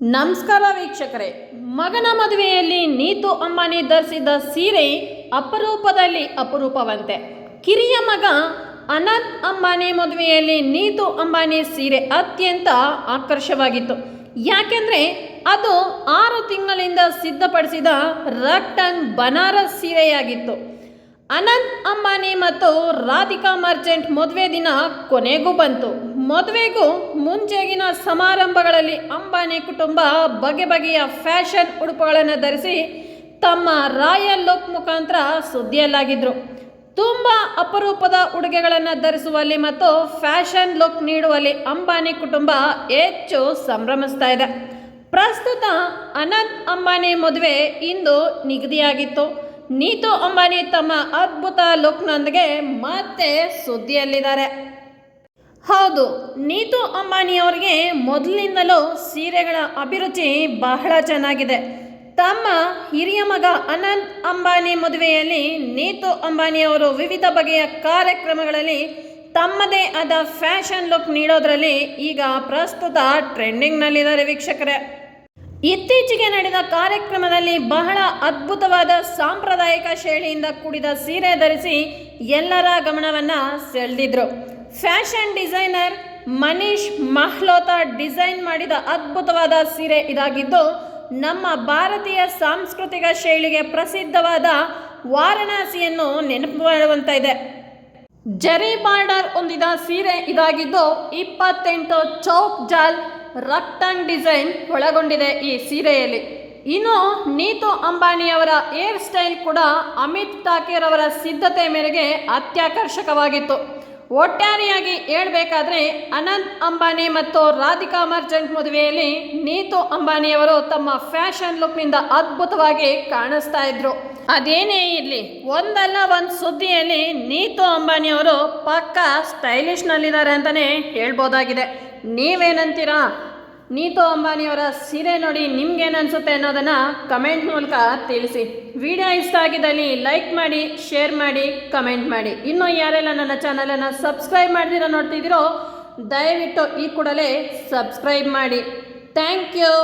ನಮಸ್ಕಾರ ವೀಕ್ಷಕರೇ. ಮಗನ ಮದುವೆಯಲ್ಲಿ ನೀತು ಅಂಬಾನಿ ಧರಿಸಿದ ಸೀರೆ ಅಪರೂಪದಲ್ಲಿ ಅಪರೂಪವಂತೆ. ಕಿರಿಯ ಮಗ ಅನಂತ್ ಅಂಬಾನಿ ಮದುವೆಯಲ್ಲಿ ನೀತು ಅಂಬಾನಿ ಸೀರೆ ಅತ್ಯಂತ ಆಕರ್ಷವಾಗಿತ್ತು. ಯಾಕೆಂದರೆ ಅದು ಆರು ತಿಂಗಳಿಂದ ಸಿದ್ಧಪಡಿಸಿದ ರಕ್ಟನ್ ಬನಾರಸ್ ಸೀರೆಯಾಗಿತ್ತು. ಅನಂತ್ ಅಂಬಾನಿ ಮತ್ತು ರಾಧಿಕಾ ಮರ್ಚೆಂಟ್ ಮದುವೆ ದಿನ ಕೊನೆಗೂ ಬಂತು. ಮದುವೆಗೂ ಮುಂಚೆಗಿನ ಸಮಾರಂಭಗಳಲ್ಲಿ ಅಂಬಾನಿ ಕುಟುಂಬ ಬಗೆ ಬಗೆಯ ಫ್ಯಾಷನ್ ಉಡುಪುಗಳನ್ನು ಧರಿಸಿ ತಮ್ಮ ರಾಯಲ್ ಲುಕ್ ಮುಖಾಂತರ ಸುದ್ದಿಯಲ್ಲಾಗಿದ್ದರು ತುಂಬ ಅಪರೂಪದ ಉಡುಗೆಗಳನ್ನು ಧರಿಸುವಲ್ಲಿ ಮತ್ತು ಫ್ಯಾಷನ್ ಲುಕ್ ನೀಡುವಲ್ಲಿ ಅಂಬಾನಿ ಕುಟುಂಬ ಹೆಚ್ಚು ಸಂಭ್ರಮಿಸ್ತಾ ಇದೆ. ಪ್ರಸ್ತುತ ಅನಂತ್ ಅಂಬಾನಿ ಮದುವೆ ಇಂದು ನಿಗದಿಯಾಗಿತ್ತು. ನೀತು ಅಂಬಾನಿ ತಮ್ಮ ಅದ್ಭುತ ಲುಕ್ನೊಂದಿಗೆ ಮತ್ತೆ ಸುದ್ದಿಯಲ್ಲಿದ್ದಾರೆ. ಹೌದು, ನೀತು ಅಂಬಾನಿ ಅವರಿಗೆ ಮೊದಲಿನಿಂದಲೂ ಸೀರೆಗಳ ಅಭಿರುಚಿ ಬಹಳ ಚೆನ್ನಾಗಿದೆ. ತಮ್ಮ ಹಿರಿಯ ಮಗ ಅನಂತ್ ಅಂಬಾನಿ ಮದುವೆಯಲ್ಲಿ ನೀತು ಅಂಬಾನಿ ಅವರು ವಿವಿಧ ಬಗೆಯ ಕಾರ್ಯಕ್ರಮಗಳಲ್ಲಿ ತಮ್ಮದೇ ಆದ ಫ್ಯಾಷನ್ ಲುಕ್ ನೀಡೋದ್ರಲ್ಲಿ ಈಗ ಪ್ರಸ್ತುತ ಟ್ರೆಂಡಿಂಗ್ನಲ್ಲಿದ್ದಾರೆ ವೀಕ್ಷಕರೇ. ಇತ್ತೀಚೆಗೆ ನಡೆದ ಕಾರ್ಯಕ್ರಮದಲ್ಲಿ ಬಹಳ ಅದ್ಭುತವಾದ ಸಾಂಪ್ರದಾಯಿಕ ಶೈಲಿಯಿಂದ ಕೂಡಿದ ಸೀರೆ ಧರಿಸಿ ಎಲ್ಲರ ಗಮನವನ್ನು ಸೆಳೆದಿದ್ರು. Fashion designer Manish Malhotra design ಮಾಡಿದ ಅದ್ಭುತವಾದ ಸೀರೆ ಇದಾಗಿದ್ದು, ನಮ್ಮ ಭಾರತೀಯ ಸಾಂಸ್ಕೃತಿಕ ಶೈಲಿಗೆ ಪ್ರಸಿದ್ಧವಾದ ವಾರಣಾಸಿಯನ್ನು ನೆನಪು ಮಾಡುವಂತ ಇದೆ. ಜರಿ ಬಾರ್ಡರ್ ಹೊಂದಿದ ಸೀರೆ ಇದಾಗಿದ್ದು, ಇಪ್ಪತ್ತೆಂಟು ಚೌಕ್ ಜಾಲ್ ರಕ್ತನ್ ಡಿಸೈನ್ ಒಳಗೊಂಡಿದೆ ಈ ಸೀರೆಯಲ್ಲಿ. ಇನ್ನು ನೀತು ಅಂಬಾನಿಯವರ ಹೇರ್ ಸ್ಟೈಲ್ ಕೂಡ ಅಮಿತ್ ಠಾಕೇರ್ ಅವರ ಸಿದ್ಧತೆ ಮೇರೆಗೆ ಅತ್ಯಾಕರ್ಷಕವಾಗಿತ್ತು. ಒಟ್ಟಾರೆಯಾಗಿ ಹೇಳಬೇಕಾದ್ರೆ ಅನಂತ್ ಅಂಬಾನಿ ಮತ್ತು ರಾಧಿಕಾ ಮರ್ಚೆಂಟ್ ಮದುವೆಯಲ್ಲಿ ನೀತು ಅಂಬಾನಿಯವರು ತಮ್ಮ ಫ್ಯಾಷನ್ ಲುಕ್ನಿಂದ ಅದ್ಭುತವಾಗಿ ಕಾಣಿಸ್ತಾ ಇದ್ರು. ಅದೇನೇ ಇರಲಿ, ಒಂದಲ್ಲ ಒಂದು ಸುದ್ದಿಯಲ್ಲಿ ನೀತು ಅಂಬಾನಿಯವರು ಪಕ್ಕ ಸ್ಟೈಲಿಶ್ನಲ್ಲಿದ್ದಾರೆ ಅಂತಲೇ ಹೇಳ್ಬೋದಾಗಿದೆ. ನೀವೇನಂತೀರಾ? ನೀತು ಅಂಬಾನಿಯವರ ಸೀರೆ ನೋಡಿ ನಿಮ್ಗೇನು ಅನಿಸುತ್ತೆ ಅನ್ನೋದನ್ನು ಕಮೆಂಟ್ ಮೂಲಕ ತಿಳಿಸಿ. ವಿಡಿಯೋ ಇಷ್ಟ ಆಗಿದ್ದಲ್ಲಿ ಲೈಕ್ ಮಾಡಿ, ಶೇರ್ ಮಾಡಿ, ಕಮೆಂಟ್ ಮಾಡಿ. ಇನ್ನೂ ಯಾರೆಲ್ಲ ನನ್ನ ಚಾನಲನ್ನು ಸಬ್ಸ್ಕ್ರೈಬ್ ಮಾಡ್ದಿರೋ ನೋಡ್ತಿದ್ದೀರೋ, ದಯವಿಟ್ಟು ಈ ಕೂಡಲೇ ಸಬ್ಸ್ಕ್ರೈಬ್ ಮಾಡಿ. Thank you